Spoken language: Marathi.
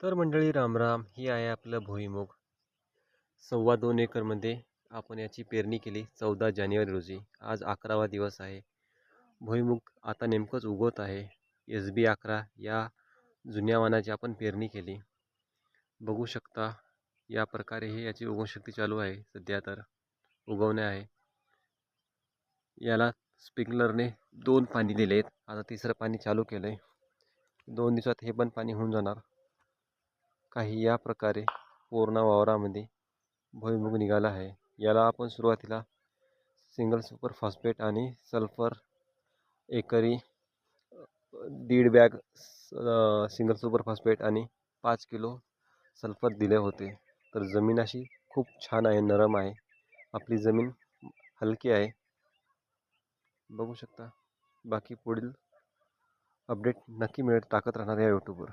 तर मंडळी रामराम. ही आहे आपलं भुईमुग. सव्वा दोन एकरमध्ये आपण याची पेरणी केली चौदा जानेवारी रोजी. आज अकरावा दिवस आहे. भुईमुग आता नेमकंच उगवत आहे. एस बी अकरा या जुन्या वानाची आपण पेरणी केली. बघू शकता या प्रकारे हे याची उगवशक्ती चालू आहे सध्या तर. उगवणे आहे. याला स्प्रिंकलरने दोन पाणी दिले आहेत आता तिसरं पाणी चालू केलं आहे दोन दिवसात हे पण पाणी होऊन जाणार. काही या प्रकारे पूर्ण वावरामध्ये भुईमुग निघाला आहे. याला आपण सुरुवातीला सिंगल सुपर फॉस्फेट आणि सल्फर एकरी दीड बॅग सिंगल सुपर फॉस्फेट आणि पाच किलो सल्फर दिले होते. तर जमीन अशी खूप छान आहे नरम आहे. आपली जमीन हलकी आहे. बघू शकता. बाकी पुढील अपडेट नक्की मिळत टाकत राहणार या यूट्यूबवर